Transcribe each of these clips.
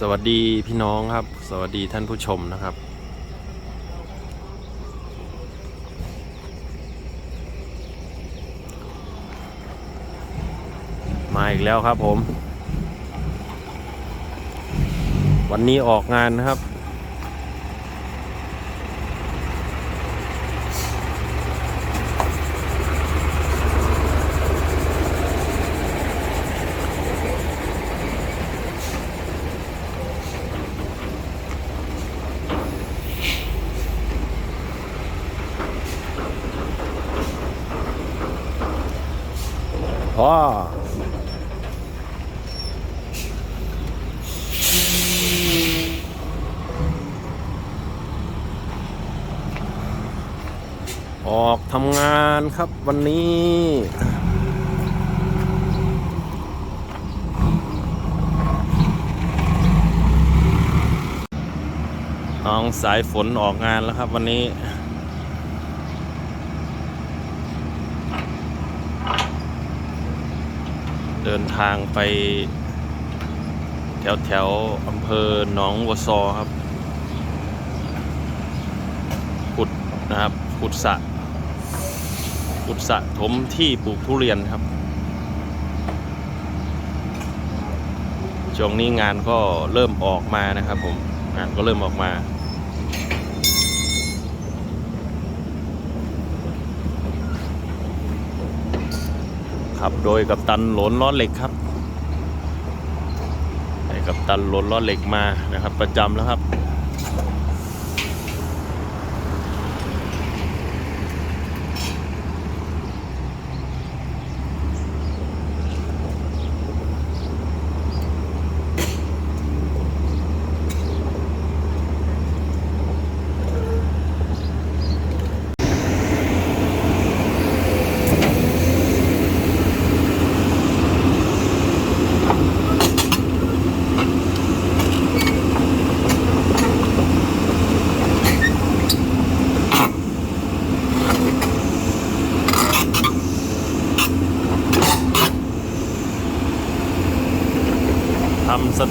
สวัสดีพี่น้องครับ สวัสดีท่านผู้ชมนะครับ มาอีกแล้วครับผม วันนี้ออกงานนะครับ พ่อออกทำงานครับวันนี้น้องสายฝนออกงานแล้วครับวันนี้ เดินทางไป แถวแถวอำเภอหนองวัวซอครับ ขุดนะครับ ขุดสะขุดสะถมที่ปลูกทุเรียนครับช่วงนี้งานก็เริ่มออกมานะครับผม งานก็เริ่มออกมา ขับโดยกับตันหลนล้อเหล็กครับให้กับตันหลนล้อเหล็กมานะครับ ประจำแล้วครับ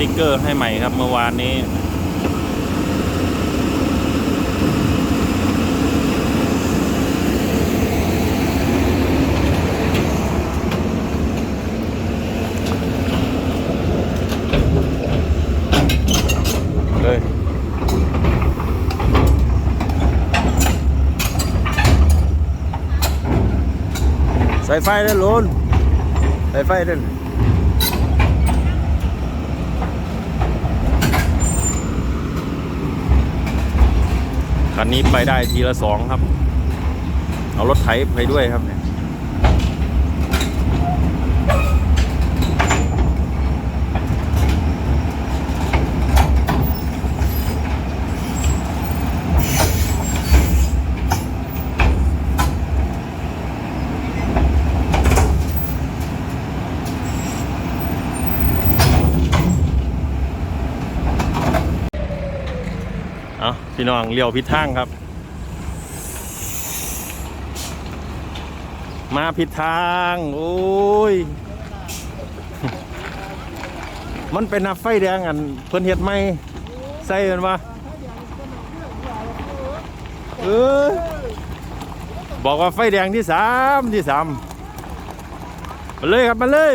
ติกเกอร์ให้ใหม่ครับเมื่อวานนี้ เลยใส่ไฟด้ลุนใส่ไฟด้ คันนี้ไปได้ทีละสองครับ เอารถไถไปด้วยครับเนี่ย พี่น้องเลี้ยวพิดทางครับ มาผิดทาง โอ้ย มันเป็นนับไฟแดงอันเพิ่นเฮ็ดไหมใส่กันวะเออบอกว่าไฟแดงที่สามที่สามมาเลยครับมาเลย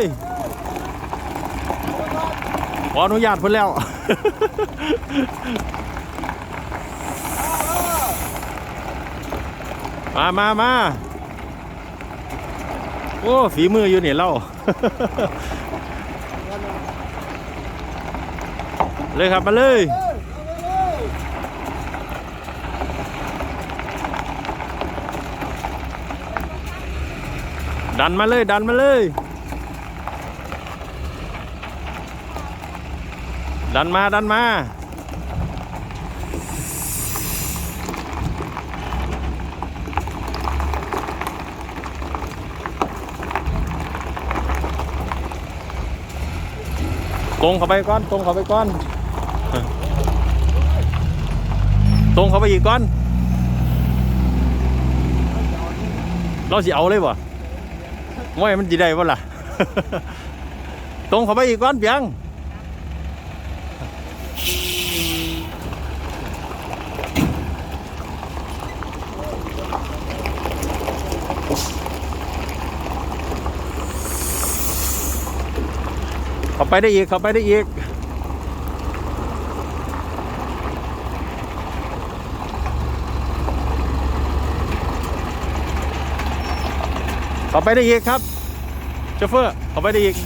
ขออนุญาตเพิ่นแล้ว มามามาโอ้ฝีมืออยู่เนี่ยเล่า เลยครับมาเลยดันมาเลยดันมาเลย ดันมาดันมา ตรงเข้าไปก้อนตรงเข้าไปก้อนตรงเข้าไปอีกก้อน เราสิเอาเลยบ่ว่มันจีได้บ่ล่ะ ตรงเข้าไปอีกก้อนเพียง ไปได้อีกเข้าไปได้อีกเข้าไปได้อีกครับโชเฟอร์เข้าไปได้อีก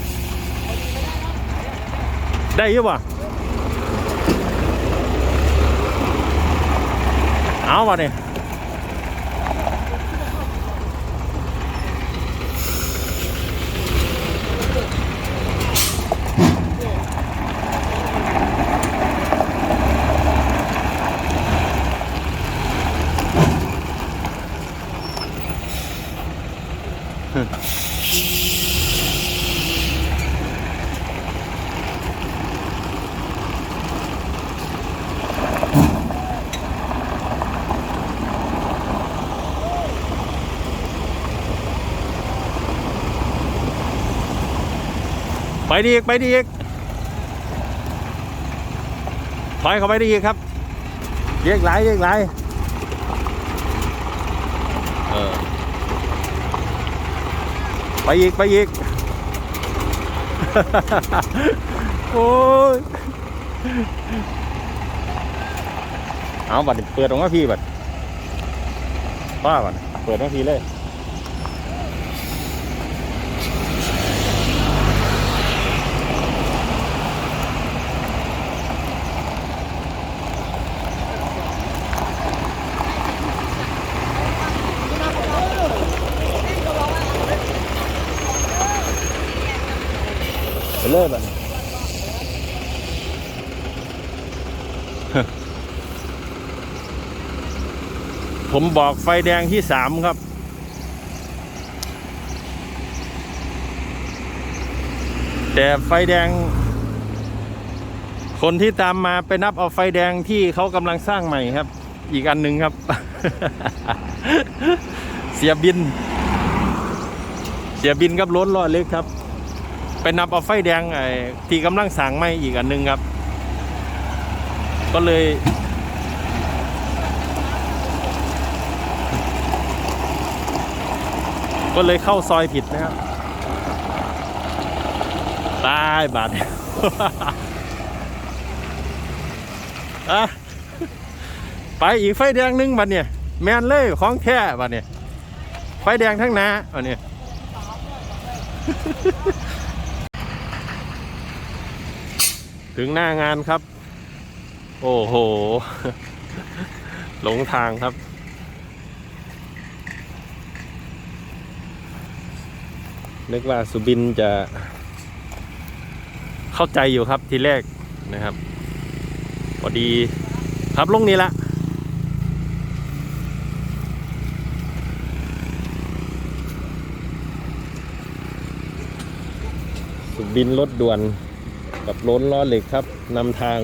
ได้อยี่บ่เอาวะเนี่ย ไปดีอีก ไปดีอีกถอยเข้าไปได้อีกครับเรียกไหลเรียกไหลเออไปอีก ไปอีก โอ้ย เอาบัตรเปิดออกมาพี่บัตรป้าบัตรเปิดออกมาพี่เลย เลยบัตรผมบอกไฟแดงที่สามครับ แต่ไฟแดง คนที่ตามมาไปนับเอาไฟแดงที่เขากำลังสร้างใหม่ครับ อีกอันหนึ่งครับ เสียบิน เสียบินกับรถล้อเล็กครับ ไปนับเอาไฟแดงไอ้ที่กำลังสั่งใหม่อีกอันหนึ่งครับ ก็เลยก็เลยเข้าซอยผิดนะครับตายบาดอะไปอีกไฟแดงหนึงบัดเนี่ย แมนเลยของแท้บัดเนี่ย ไฟแดงทั้งนาบัดเนี่ย ถึงหน้างานครับ โอ้โห หลงทางครับ นึกว่าสุบินจะ เข้าใจอยู่ครับทีแรกนะครับพอดีครับลงนี้ละสุบินรถด่วน กับล้นล้อเหล็กครับนำทาง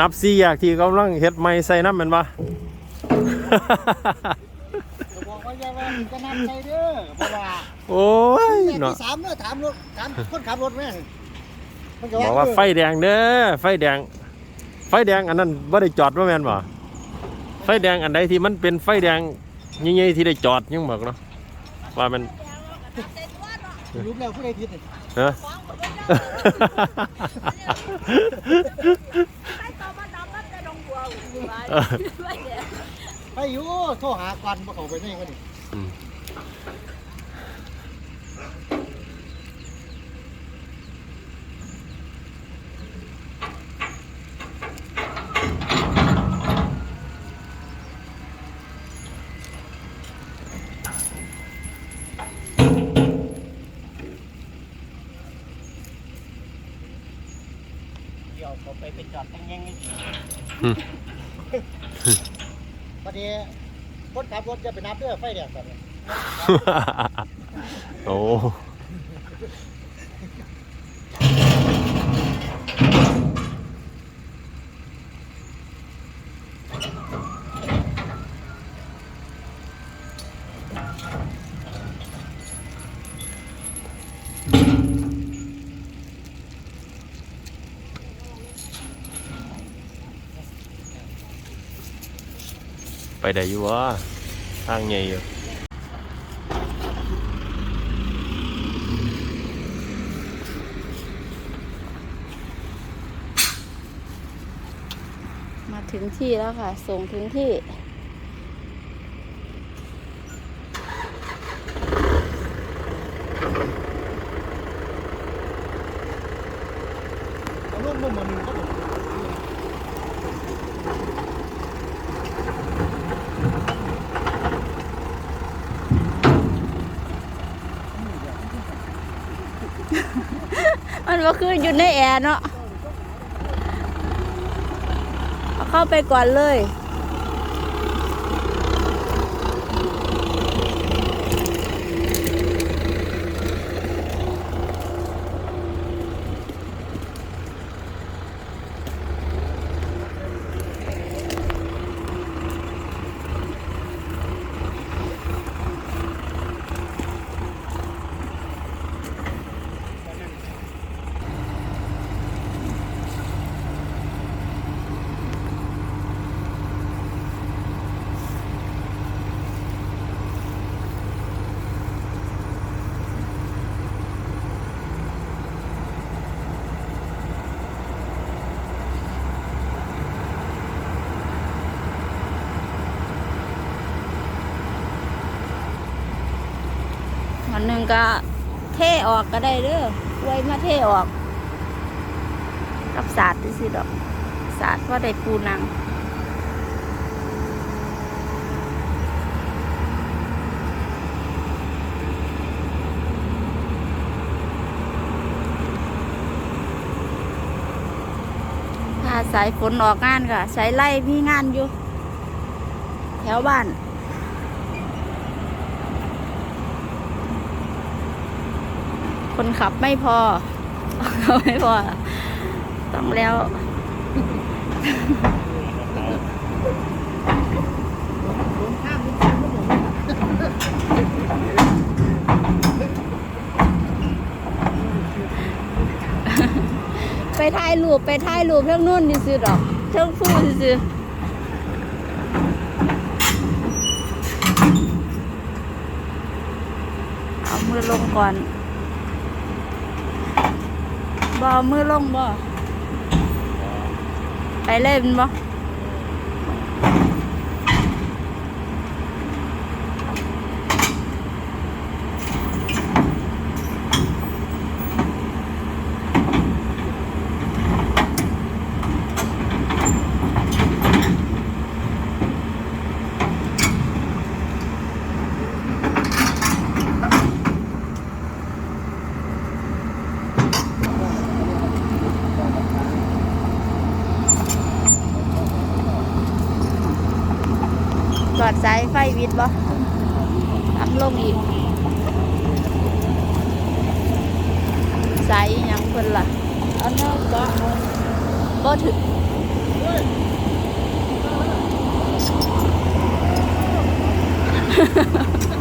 นับสี่อยากที่กำลังเฮ็ดไม้ใส่น้ำแมันปะบอกว่าอย่าว่าจะนำใจเด้อเพราะว่าโอ้ยแม่เนาะที่สามเด้อถามรถถามคนขับรถแม่มันบอกว่าไฟแดงเด้อไฟแดง ไฟแดงอันนั้นว่าได้จอดว่าแม่นบ่ไฟแดงอันใดที่มันเป็นไฟแดงใหญ่ๆที่ได้จอดยังบอกเนาะว่ามันรู้แล้วผู้ใดผิดนี่ฮะ ไปอยู่โทรหาก่อนบ่เข้าไปนี่กันนี่อืมเดี๋ยวเขาไปเป็นจอดแง่งอืมๆ พอดีคนขับรถจะไปนับเด้อไฟแดงแบบนี้ โอ้ ไปได้อยู่วะทางใหญ่อยู่มาถึงที่แล้วค่ะ ส่งถึงที่เอาลูกบ่หมดหนึ่งก็ผม ก็คืออยู่ในแอร์เนาะเข้าไปก่อนเลย ก็เทออกก็ได้เด้อไว้มาเทออก กับสาดสิดอกสาดว่าได้ปูนังถ้าสายฝนออกงานก็สายไล่มีงานอยู่ แถวบ้าน คนขับไม่พอ ไม่พอ ต้องแล้วผมข้ามผมข้ามก็ผมไปถ่ายรูปไปถ่ายรูปเรื่องนู่นดิซื้อดอกเรื่องฟูซื้อเอามือลงก่อน บเอามือลงบ่ไปเล่นบ่ อดสายไฟวิดบ่ทำลงอีก สายยังคนละอันนั้นก็บ่ถึงฮ่าฮ่า